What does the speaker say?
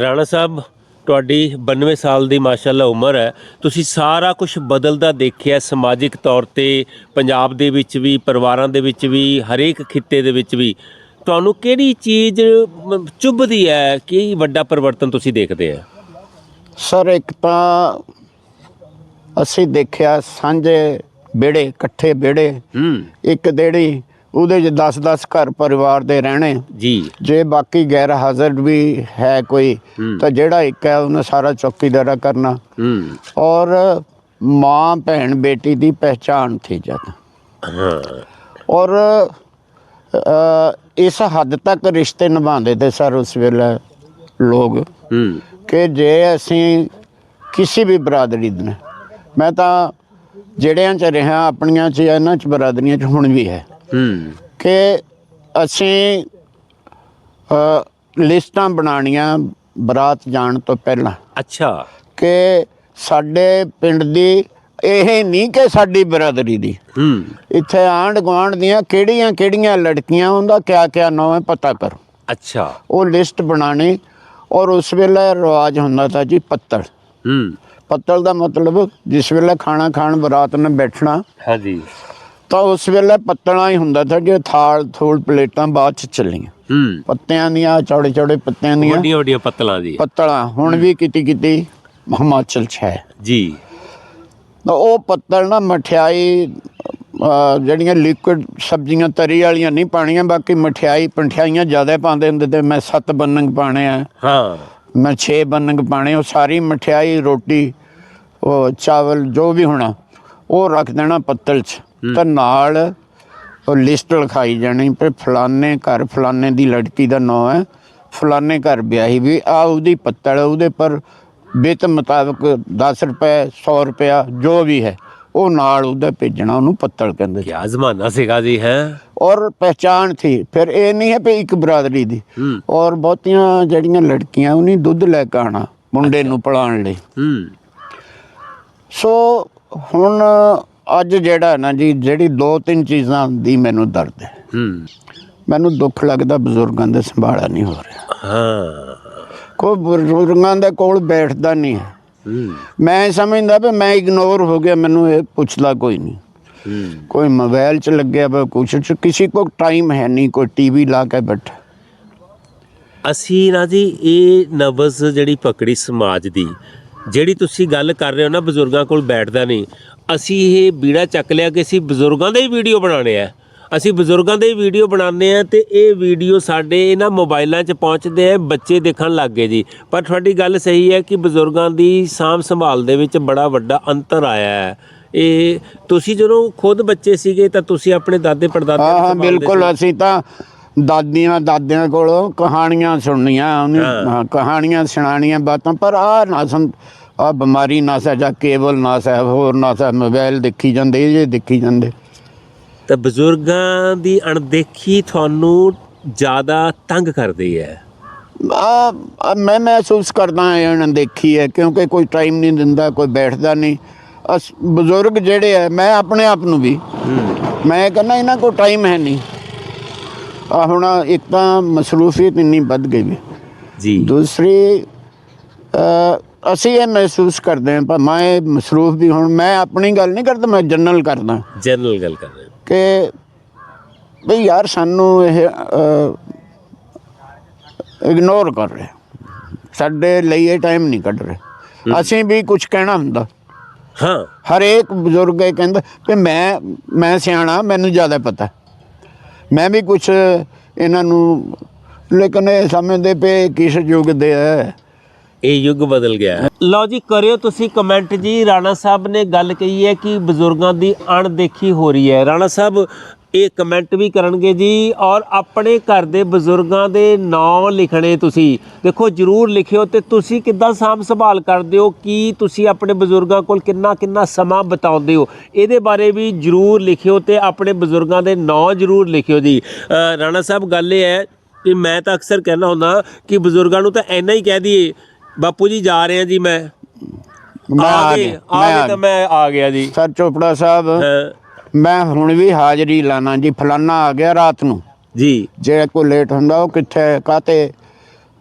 ਰਾਣਾ ਸਾਹਿਬ ਤੁਹਾਡੀ 92 ਸਾਲ ਦੀ ਮਾਸ਼ਾਅੱਲਾ ਉਮਰ ਹੈ। ਤੁਸੀਂ ਸਾਰਾ ਕੁਝ ਬਦਲਦਾ ਦੇਖਿਆ ਸਮਾਜਿਕ ਤੌਰ ਤੇ ਪੰਜਾਬ ਦੇ ਵਿੱਚ ਵੀ ਪਰਿਵਾਰਾਂ ਦੇ ਵਿੱਚ ਵੀ ਹਰੇਕ ਖਿੱਤੇ ਦੇ ਵਿੱਚ ਵੀ। ਤੁਹਾਨੂੰ ਕਿਹੜੀ ਚੀਜ਼ ਚੁੱਭਦੀ ਹੈ? ਕਿ ਵੱਡਾ ਪਰਿਵਰਤਨ ਤੁਸੀਂ ਦੇਖਦੇ ਆ? ਸਰ ਇੱਕ ਤਾਂ ਅਸੀਂ ਦੇਖਿਆ ਸਾਂਝੇ ਵਿਹੜੇ ਇਕੱਠੇ ਹੂੰ। ਇੱਕ ਦੇੜੀ ਉਹਦੇ 'ਚ 10-10 ਘਰ ਪਰਿਵਾਰ ਦੇ ਰਹਿਣੇ ਜੀ। ਜੇ ਬਾਕੀ ਗੈਰ ਹਾਜ਼ਰ ਵੀ ਹੈ ਕੋਈ। ਤਾਂ ਜਿਹੜਾ ਇੱਕ ਹੈ ਉਹਨੇ ਸਾਰਾ ਚੌਕੀਦਾਰਾ ਕਰਨਾ। ਹੂੰ। ਔਰ ਮਾਂ ਭੈਣ ਬੇਟੀ ਦੀ ਪਹਿਚਾਨ ਥੀ ਜਦ। ਹਾਂ। ਔਰ ਅ, ਇਸ ਹੱਦ ਤੱਕ ਰਿਸ਼ਤੇ ਨਿਭਾਉਂਦੇ ਤੇ ਸਰ ਉਸ ਵੇਲੇ ਲੋਕ। ਹੂੰ। ਕਿ ਜੇ ਅਸੀਂ ਕਿਸੇ ਵੀ ਬਰਾਦਰੀ ਦੇ ਨੇ ਮੈਂ ਤਾਂ ਜਿਹੜਿਆਂ ਚ ਰਿਹਾ ਆਪਣੀਆਂ ਚ ਇਹਨਾਂ ਚ ਬਰਾਦਰੀਆਂ ਚ ਹੁਣ ਵੀ ਹੈ। ਹੂੰ ਕਿ ਅਸੀਂ ਅ, ਲਿਸਟਾਂ ਬਣਾਉਣੀਆਂ ਬਰਾਤ ਜਾਣ ਤੋਂ ਪਹਿਲਾਂ। ਅੱਛਾ। ਕਿ ਸਾਡੇ ਪਿੰਡ ਦੀ ਇਹ ਨਹੀਂ ਕਿ ਸਾਡੀ ਬਰਾਦਰੀ ਦੀ। ਹੂੰ। ਇੱਥੇ ਆਂਢ ਗੁਆਂਢ ਦੀਆਂ ਕਿਹੜੀਆਂ ਕਿਹੜੀਆਂ ਲੜਕੀਆਂ ਉਹਦਾ ਕਿਆ ਕਿਆ ਨਾਂ ਹੈ ਪਤਾ ਕਰੋ। ਅੱਛਾ। ਉਹ ਲਿਸਟ ਬਣਾਣੀ ਔਰ ਉਸ ਵੇਲੇ ਰਿਵਾਜ ਹੁੰਦਾ ਤਾਂ ਜੀ ਪੱਤਲ। ਹੂੰ। ਪੱਤਲ ਦਾ ਮਤਲਬ ਜਿਸ ਵੇਲੇ ਖਾਣਾ ਖਾਣ ਬਰਾਤ ਨੇ ਬੈਠਣਾ ਹਾਂਜੀ। ਤਾਂ ਉਸ ਵੇਲੇ ਪੱਤਲਾਂ ਹੀ ਹੁੰਦਾ ਤਾਂ ਜੇ ਥਾਲ ਥੋਲ ਪਲੇਟਾਂ ਬਾਅਦ ਚ ਚੱਲੀਆਂ। ਹੂੰ। ਪੱਤਿਆਂ ਦੀਆਂ ਚੌੜੇ ਚੌੜੇ ਪੱਤਿਆਂ ਦੀਆਂ। ਵੱਡੀਆਂ ਵੱਡੀਆਂ ਪੱਤਲਾਂ ਦੀ। ਪੱਤਲਾਂ ਹੁਣ ਵੀ ਕਿਤੇ ਕਿਤੇ ਹਿਮਾਚਲ ਚ ਹੈ। ਜੀ। ਤਾਂ ਉਹ ਪੱਤਲ ਨਾ ਮਠਿਆਈ ਜਿਹੜੀਆਂ ਲਿਕੁਇਡ ਸਬਜ਼ੀਆਂ ਤਰੀ ਵਾਲੀਆਂ ਨਹੀਂ ਪਾਣੀਆਂ ਬਾਕੀ ਮਠਿਆਈ ਪੰਠਿਆਈਆਂ ਜ਼ਿਆਦਾ ਪਾਉਂਦੇ ਹੁੰਦੇ ਤੇ ਮੈਂ ਸੱਤ ਬੰਨੰਗ ਪਾਣੇ ਆ। ਹਾਂ। ਮੈਂ 6 ਬੰਨੰਗ ਪਾਣੇ ਉਹ ਸਾਰੀ ਮਠਿਆਈ ਰੋਟੀ ਉਹ ਚਾਵਲ ਜੋ ਵੀ ਹੋਣਾ ਉਹ ਰੱਖ ਦੇਣਾ ਪੱਤਲ 'ਚ। ਤਾਂ ਨਾਲ ਉਹ ਲਿਸਟ ਲਿਖਾਈ ਜਾਣੀ ਤੇ ਫਲਾਣੇ ਘਰ ਫਲਾਣੇ ਦੀ ਲੜਕੀ ਦਾ ਨਾਂ ਹੈ ਫਲਾਣੇ ਘਰ ਵਿਆਹੀ ਵੀ ਆ ਉਹਦੀ ਪੱਤਲ ਉਹਦੇ ਪਰ ਬਿਤ ਮੁਤਾਬਕ 10 ਰੁਪਏ 100 ਰੁਪਇਆ ਜੋ ਵੀ ਹੈ ਉਹ ਨਾਲ ਉਹਦਾ ਭੇਜਣਾ ਉਹਨੂੰ ਪੱਤਲ ਕਹਿੰਦੇ ਕੀ ਜ਼ਮਾਨਾ ਸੀਗਾ ਜੀ ਹੈ? ਔਰ ਪਹਿਚਾਨ ਥੀ ਫਿਰ ਇਹ ਨਹੀਂ ਹੈ ਵੀ ਇੱਕ ਬਰਾਦਰੀ ਦੀ। ਔਰ ਬਹੁਤੀਆਂ ਜਿਹੜੀਆਂ ਲੜਕੀਆਂ ਉਹਨੀ ਦੁੱਧ ਲੈ ਕੇ ਆਣਾ ਮੁੰਡੇ ਨੂੰ ਪੜਾਉਣ ਲਈ। ਹੂੰ। ਸੋ ਹੁਣ ਅੱਜ ਜਿਹੜਾ ਨਾ ਜੀ ਜਿਹੜੀ ਦੋ ਤਿੰਨ ਚੀਜ਼ਾਂ ਦੀ ਮੈਨੂੰ ਦਰਦ ਹੈ। ਹੂੰ। ਮੈਨੂੰ ਦੁੱਖ ਲੱਗਦਾ ਬਜ਼ੁਰਗਾਂ ਦੇ ਸੰਭਾਲਾ ਨਹੀਂ ਹੋ ਰਿਹਾ। ਹਾਂ। ਕੋਈ ਬਜ਼ੁਰਗਾਂ ਦੇ ਕੋਲ ਬੈਠਦਾ ਨਹੀਂ ਹੈ। ਮੈਂ ਸਮਝਦਾ ਵੀ ਮੈਂ ਇਗਨੋਰ ਹੋ ਗਿਆ ਮੈਨੂੰ ਇਹ ਪੁੱਛਦਾ ਕੋਈ ਨਹੀਂ। ਹੂੰ। ਕੋਈ ਮੋਬਾਈਲ 'ਚ ਲੱਗਿਆ ਵਾ ਕੁਛ 'ਚ ਕਿਸੇ ਕੋ ਟਾਈਮ ਹੈ ਨਹੀਂ ਕੋਈ ਟੀਵੀ ਲਾ ਕੇ ਬੈਠਾ। ਅਸੀਂ ਨਾ ਜੀ ਇਹ ਨਬਜ਼ ਜਿਹੜੀ ਪਕੜੀ ਸਮਾਜ ਦੀ ਜਿਹੜੀ ਤੁਸੀਂ ਗੱਲ ਕਰ ਰਹੇ ਹੋ ਨਾ ਬਜ਼ੁਰਗਾਂ ਕੋਲ ਬੈਠਦਾ ਨਹੀਂ ਅਸੀਂ ਇਹ ਬੀੜਾ ਚੱਕ ਲਿਆ ਕਿ ਅਸੀਂ ਬਜ਼ੁਰਗਾਂ ਦੇ ਹੀ ਵੀਡੀਓ ਬਣਾਉਣੇ ਆ। ਅਸੀਂ ਬਜ਼ੁਰਗਾਂ ਦੇ ਹੀ ਵੀਡੀਓ ਬਣਾਉਂਦੇ ਆ ਤੇ ਇਹ ਵੀਡੀਓ ਸਾਡੇ ਇਹਨਾਂ ਮੋਬਾਈਲਾਂ 'ਚ ਪਹੁੰਚਦੇ ਆ ਬੱਚੇ ਦੇਖਣ ਲੱਗ ਗਏ ਜੀ। ਪਰ ਤੁਹਾਡੀ ਗੱਲ ਸਹੀ ਹੈ ਕਿ ਬਜ਼ੁਰਗਾਂ ਦੀ ਸਾਂਭ ਸੰਭਾਲ ਦੇ ਵਿੱਚ ਬੜਾ ਵੱਡਾ ਅੰਤਰ ਆਇਆ ਹੈ। ਇਹ ਤੁਸੀਂ ਜਦੋਂ ਖੁਦ ਬੱਚੇ ਸੀਗੇ ਤਾਂ ਤੁਸੀਂ ਆਪਣੇ ਦਾਦੇ ਪੜਦਾਦੇ ਹਾਂ ਬਿਲਕੁਲ ਅਸੀਂ ਤਾਂ ਦਾਦੀਆਂ ਦਾਦਿਆਂ ਕੋਲੋਂ ਕਹਾਣੀਆਂ ਸੁਣਨੀਆਂ ਉਹਨੇ ਹਾਂ। ਹਾਂ, ਕਹਾਣੀਆਂ ਸੁਣਾਣੀਆਂ ਬਾਤਾਂ ਪਰ ਆ ਨਾ ਸੰ ਆ ਬਿਮਾਰੀ ਨਾ ਸਾ ਜਾਂ ਕੇਬਲ ਨਾ ਸਾ ਹੋਰ ਨਾ ਸਾ ਮੋਬਾਈਲ ਦੇਖੀ ਜਾਂਦੇ ਇਹ ਦੇਖੀ ਜਾਂਦੇ। ਤਾਂ ਬਜ਼ੁਰਗਾਂ ਦੀ ਅਣਦੇਖੀ ਤੁਹਾਨੂੰ ਜ਼ਿਆਦਾ ਤੰਗ ਕਰਦੀ ਹੈ? ਆ ਆ ਮੈਂ ਮਹਿਸੂਸ ਕਰਦਾ ਇਹਨਾਂ ਦੇਖੀ ਹੈ ਕਿਉਂਕਿ ਕੋਈ ਟਾਈਮ ਨਹੀਂ ਦਿੰਦਾ ਕੋਈ ਬੈਠਦਾ ਨਹੀਂ। ਅਸ ਬਜ਼ੁਰਗ ਜਿਹੜੇ ਹੈ ਮੈਂ ਆਪਣੇ ਆਪ ਨੂੰ ਵੀ ਮੈਂ ਕਹਿੰਦਾ ਇਹਨਾਂ ਕੋਲ ਟਾਈਮ ਹੈ ਨਹੀਂ। ਆ ਹੁਣ ਇੱਕ ਤਾਂ ਮਸਰੂਫੀਅਤ ਇੰਨੀ ਵੱਧ ਗਈ ਹੈ। ਜੀ। ਦੂਸਰੀ ਅਸੀਂ ਇਹ ਮਹਿਸੂਸ ਕਰਦੇ ਹਾਂ ਪਰ ਮੈਂ ਮਸਰੂਫ ਵੀ ਹੁਣ ਮੈਂ ਆਪਣੀ ਗੱਲ ਨਹੀਂ ਕਰਦਾ ਮੈਂ ਜਨਰਲ ਕਰਦਾ। ਜਨਰਲ ਗੱਲ ਕਰ ਰਹੇ ਹਾਂ। ਕਿ ਬਈ ਯਾਰ ਸਾਨੂੰ ਇਹ ਇਗਨੋਰ ਕਰ ਰਹੇ ਸਾਡੇ ਲਈ ਇਹ ਟਾਈਮ ਨਹੀਂ ਕੱਢ ਰਹੇ। ਅਸੀਂ ਵੀ ਕੁਝ ਕਹਿਣਾ ਹੁੰਦਾ। ਹਾਂ। ਹਰੇਕ ਬਜ਼ੁਰਗ ਇਹ ਕਹਿੰਦਾ ਕਿ ਮੈਂ ਮੈਂ ਸਿਆਣਾ ਮੈਨੂੰ ਜ਼ਿਆਦਾ ਪਤਾ। ਮੈਂ ਵੀ ਕੁਝ ਇਹਨਾਂ ਨੂੰ ਲੇਕਿਨ ਇਹ ਸਮਝਦੇ ਪਏ ਕਿਸ ਯੁੱਗ ਦੇ ਹੈ ਇਹ ਯੁੱਗ ਬਦਲ ਗਿਆ ਹੈ। ਲਓ ਜੀ ਕਰਿਓ ਤੁਸੀਂ ਕਮੈਂਟ ਜੀ। ਰਾਣਾ ਸਾਹਿਬ ਨੇ ਗੱਲ ਕਹੀ ਹੈ ਕਿ ਬਜ਼ੁਰਗਾਂ ਦੀ ਅਣਦੇਖੀ ਹੋ ਰਹੀ ਹੈ। ਰਾਣਾ ਸਾਹਿਬ ਇਹ ਕਮੈਂਟ ਵੀ ਕਰਨਗੇ ਜੀ ਔਰ ਆਪਣੇ ਘਰ ਦੇ ਬਜ਼ੁਰਗਾਂ ਦੇ ਨਾਂ ਲਿਖਣੇ ਤੁਸੀਂ। ਦੇਖੋ ਜਰੂਰ ਲਿਖਿਓ ਤੇ ਤੁਸੀਂ ਕਿੱਦਾਂ ਸਾਂਭ ਸੰਭਾਲ ਕਰਦੇ ਹੋ ਕੀ ਤੁਸੀਂ ਆਪਣੇ ਬਜ਼ੁਰਗਾਂ ਕੋਲ ਕਿੰਨਾ ਕਿੰਨਾ ਸਮਾਂ ਬਿਤਾਉਂਦੇ ਹੋ। ਇਹਦੇ ਬਾਰੇ ਵੀ ਜਰੂਰ ਲਿਖਿਓ ਤੇ ਆਪਣੇ ਬਜ਼ੁਰਗਾਂ ਦੇ ਨਾਂ ਜਰੂਰ ਲਿਖਿਓ ਜੀ। ਰਾਣਾ ਸਾਹਿਬ ਗੱਲ ਇਹ ਹੈ ਕਿ ਮੈਂ ਤਾਂ ਅਕਸਰ ਕਹਿਣਾ ਹੁੰਦਾ ਕਿ ਬਜ਼ੁਰਗਾਂ ਨੂੰ ਤਾਂ ਇੰਨਾ ਹੀ ਕਹਿ ਦਈਏ ਬਾਪੂ ਜੀ ਜਾ ਰਹੇ ਆ ਜੀ ਮੈਂ। ਮੈਂ ਆ ਗਿਆ ਆ ਤਾਂ ਮੈਂ ਆ ਗਿਆ ਜੀ। ਸਰ ਚੋਪੜਾ ਸਾਹਿਬ ਮੈਂ ਹੁਣ ਵੀ ਹਾਜ਼ਰੀ ਲਾਣਾ ਜੀ ਫਲਾਨਾ ਆ ਗਿਆ ਰਾਤ ਨੂੰ। ਜੀ। ਜੇ ਕੋਈ ਲੇਟ ਹੁੰਦਾ ਉਹ ਕਿੱਥੇ ਕਾਤੇ